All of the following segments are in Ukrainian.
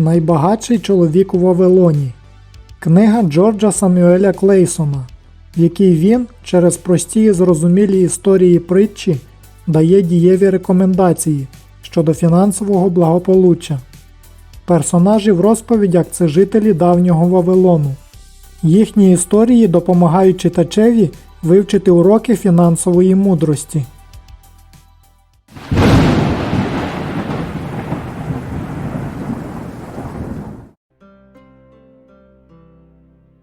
Найбагатший чоловік у Вавилоні. Книга Джорджа Самюеля Клейсона, в якій він через прості і зрозумілі історії притчі дає дієві рекомендації щодо фінансового благополуччя. Персонажі в розповідях це жителі давнього Вавилону. Їхні історії допомагають читачеві вивчити уроки фінансової мудрості.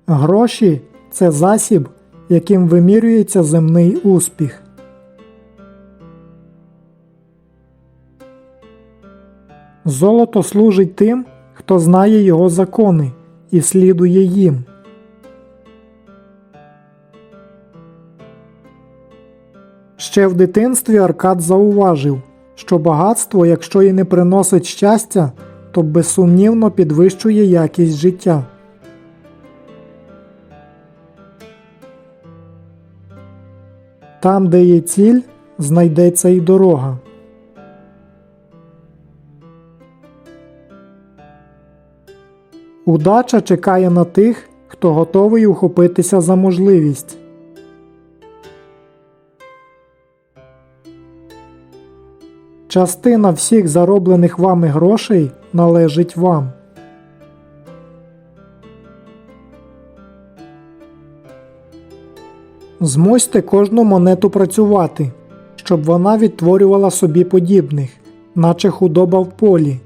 Гроші це засіб, яким вимірюється земний успіх. Золото служить тим, хто знає його закони і слідує їм. Ще в дитинстві Аркад зауважив, що багатство, якщо і не приносить щастя, то безсумнівно підвищує якість життя. Там, де є ціль, знайдеться і дорога. Удача чекає на тих, хто готовий ухопитися за можливість. Частина всіх зароблених вами грошей належить вам. Змусьте кожну монету працювати, щоб вона відтворювала собі подібних, наче худоба в полі,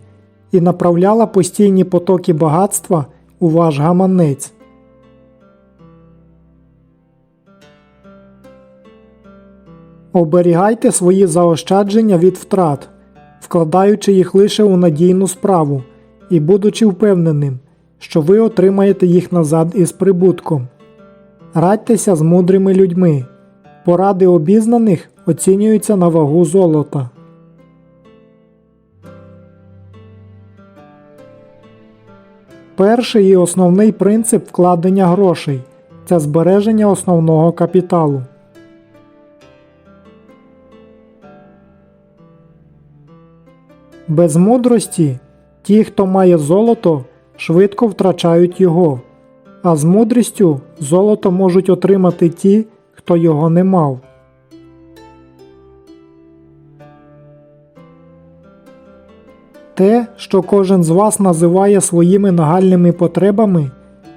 і направляла постійні потоки багатства у ваш гаманець. Оберігайте свої заощадження від втрат, вкладаючи їх лише у надійну справу і будучи впевненим, що ви отримаєте їх назад із прибутком. Радьтеся з мудрими людьми. Поради обізнаних оцінюються на вагу золота. Перший і основний принцип вкладення грошей це збереження основного капіталу. Без мудрості ті, хто має золото, швидко втрачають його, а з мудрістю золото можуть отримати ті, хто його не мав. Те, що кожен з вас називає своїми нагальними потребами,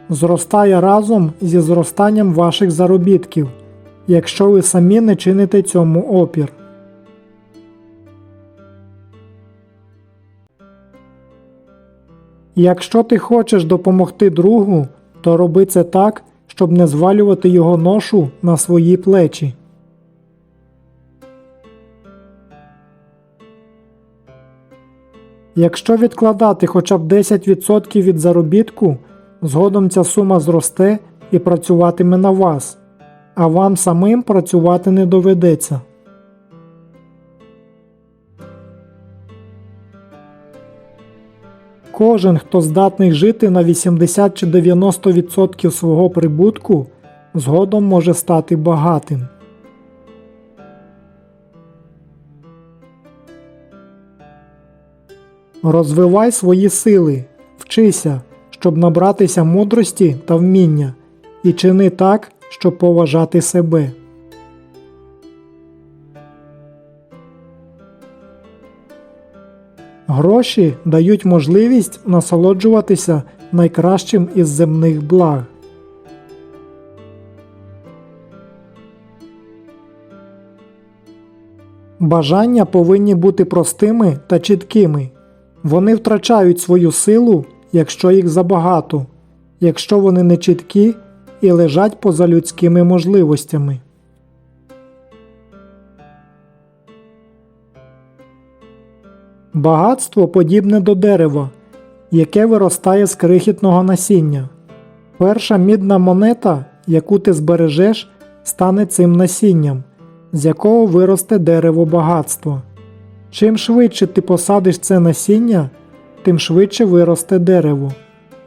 зростає разом зі зростанням ваших заробітків, якщо ви самі не чините цьому опір. Якщо ти хочеш допомогти другу, то роби це так, щоб не звалювати його ношу на свої плечі. Якщо відкладати хоча б 10% від заробітку, згодом ця сума зросте і працюватиме на вас, а вам самим працювати не доведеться. Кожен, хто здатний жити на 80 чи 90% свого прибутку, згодом може стати багатим. Розвивай свої сили, вчися, щоб набратися мудрості та вміння, і чини так, щоб поважати себе. Гроші дають можливість насолоджуватися найкращим із земних благ. Бажання повинні бути простими та чіткими. Вони втрачають свою силу, якщо їх забагато, якщо вони не чіткі і лежать поза людськими можливостями. Багатство подібне до дерева, яке виростає з крихітного насіння. Перша мідна монета, яку ти збережеш, стане цим насінням, з якого виросте дерево багатства. Чим швидше ти посадиш це насіння, тим швидше виросте дерево.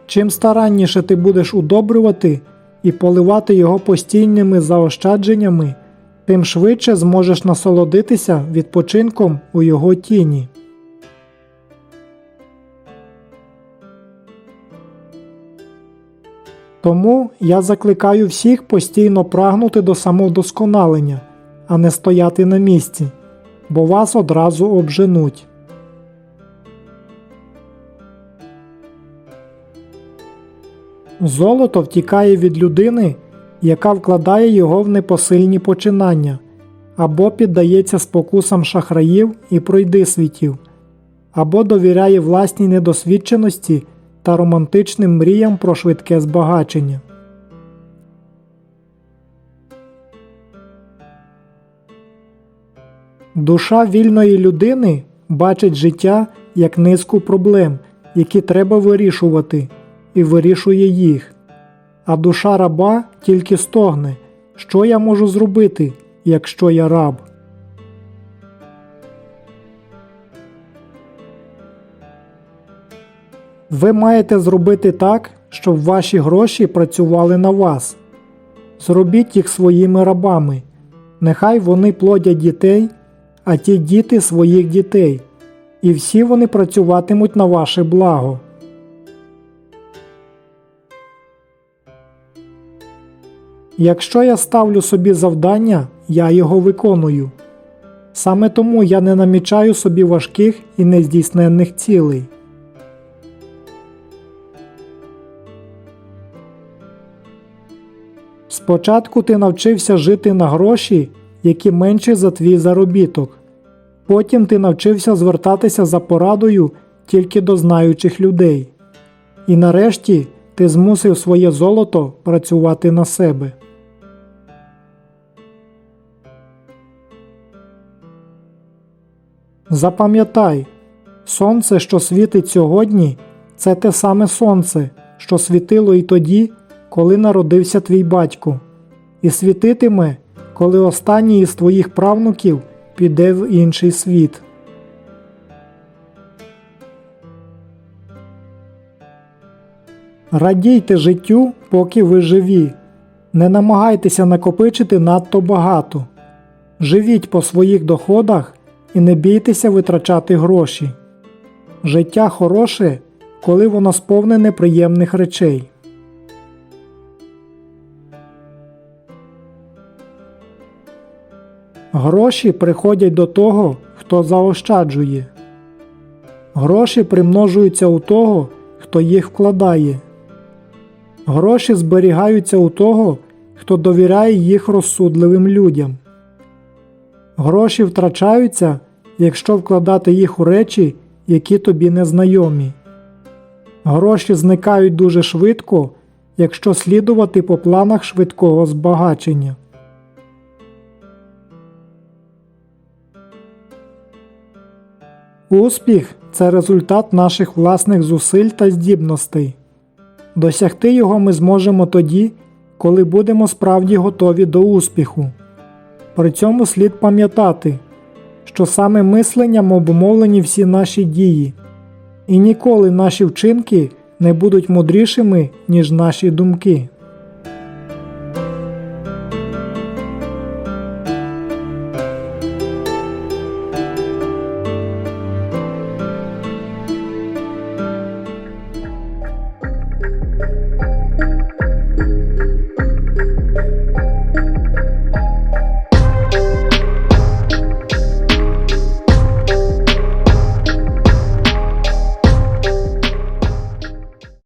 Чим старанніше ти будеш удобрювати і поливати його постійними заощадженнями, тим швидше зможеш насолодитися відпочинком у його тіні. Тому я закликаю всіх постійно прагнути до самовдосконалення, а не стояти на місці, бо вас одразу обженуть. Золото втікає від людини, яка вкладає його в непосильні починання, або піддається спокусам шахраїв і пройдисвітів, або довіряє власній недосвідченості та романтичним мріям про швидке збагачення. Душа вільної людини бачить життя як низку проблем, які треба вирішувати, і вирішує їх. А душа раба тільки стогне, що я можу зробити, якщо я раб. Ви маєте зробити так, щоб ваші гроші працювали на вас. Зробіть їх своїми рабами. Нехай вони плодять дітей, а ті діти своїх дітей, і всі вони працюватимуть на ваше благо. Якщо я ставлю собі завдання, я його виконую. Саме тому я не намічаю собі важких і нездійсненних цілей. Спочатку ти навчився жити на гроші, які менші за твій заробіток. Потім ти навчився звертатися за порадою тільки до знаючих людей. І нарешті ти змусив своє золото працювати на себе. Запам'ятай, сонце, що світить сьогодні, це те саме сонце, що світило і тоді, коли народився твій батько, і світитиме, коли останній із твоїх правнуків піде в інший світ. Радійте життю, поки ви живі. Не намагайтеся накопичити надто багато. Живіть по своїх доходах і не бійтеся витрачати гроші. Життя хороше, коли воно сповнене приємних речей. Гроші приходять до того, хто заощаджує. Гроші примножуються у того, хто їх вкладає. Гроші зберігаються у того, хто довіряє їх розсудливим людям. Гроші втрачаються, якщо вкладати їх у речі, які тобі не знайомі. Гроші зникають дуже швидко, якщо слідувати по планах швидкого збагачення. Успіх це результат наших власних зусиль та здібностей. Досягти його ми зможемо тоді, коли будемо справді готові до успіху. При цьому слід пам'ятати, що саме мисленням обумовлені всі наші дії, і ніколи наші вчинки не будуть мудрішими, ніж наші думки.